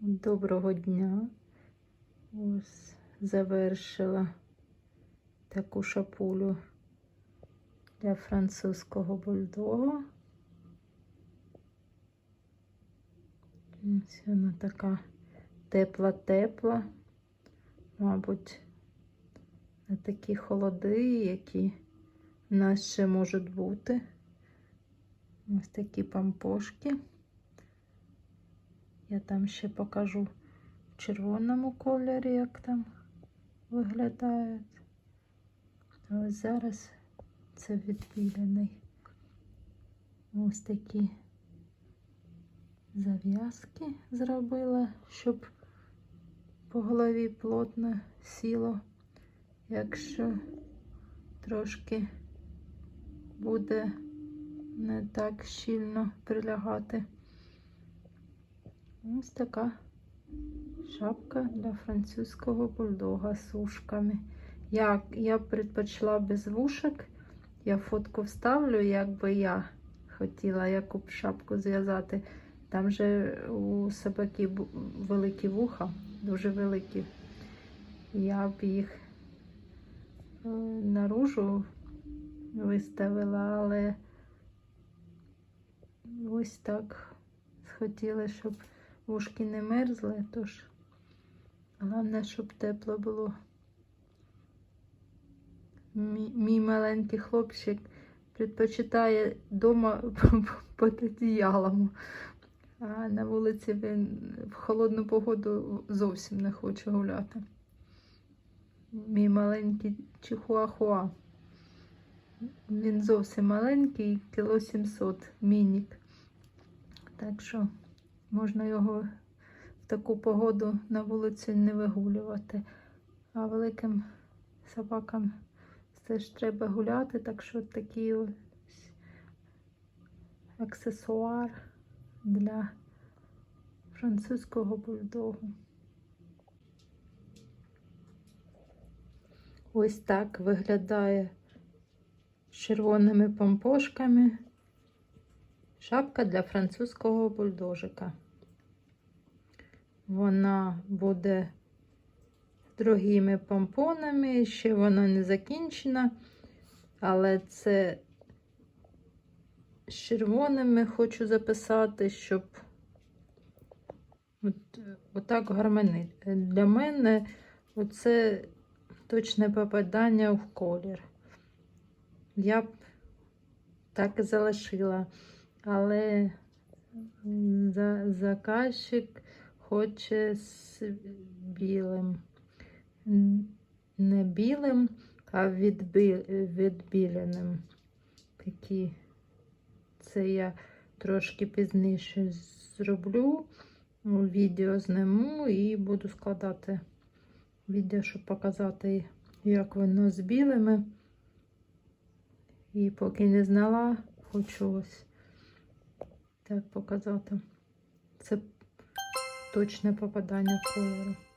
Доброго дня. Ось завершила таку шапулю для французького бульдога. Ось вона така тепла-тепла. Мабуть, на такі холоди, які в нас ще можуть бути. Ось такі пампошки. Я там ще покажу в червоному кольорі, як там виглядають. Ось зараз це відбілений. Ось такі зав'язки зробила, щоб по голові плотно сіло. Якщо трошки буде не так щільно прилягати. Ось така шапка для французького бульдога з ушками. Я, я предпочла без вушок. Я фотку вставлю, як би я хотіла яку б шапку зв'язати. Там же у собаки великі вуха, дуже великі. Я б їх е, наружу виставила, але ось так хотіла, щоб вушки не мерзли, тож головне, щоб тепло було. Мій, маленький хлопчик предпочитає вдома під одіялом, а на вулиці він в холодну погоду зовсім не хоче гуляти. Мій маленький чихуахуа. Він зовсім маленький, кіло 700, мінік. Так що можна його в таку погоду на вулиці не вигулювати. А великим собакам все ж треба гуляти, так що такий ось аксесуар для французького бульдогу. Ось так виглядає з червоними помпошками. Шапка для французького бульдожика. Вона буде другими помпонами, ще вона не закінчена, але це з червоними хочу записати, щоб от, отак гармонить. Для мене оце точне попадання в колір. Я б так і залишила. Але за, заказчик хоче з білим. Не білим, а відбі, відбіленим. Такі. Це я трошки пізніше зроблю. Відео зніму і буду складати відео, щоб показати, як воно з білими. І поки не знала, хочу ось так показати. Це точне в кольору.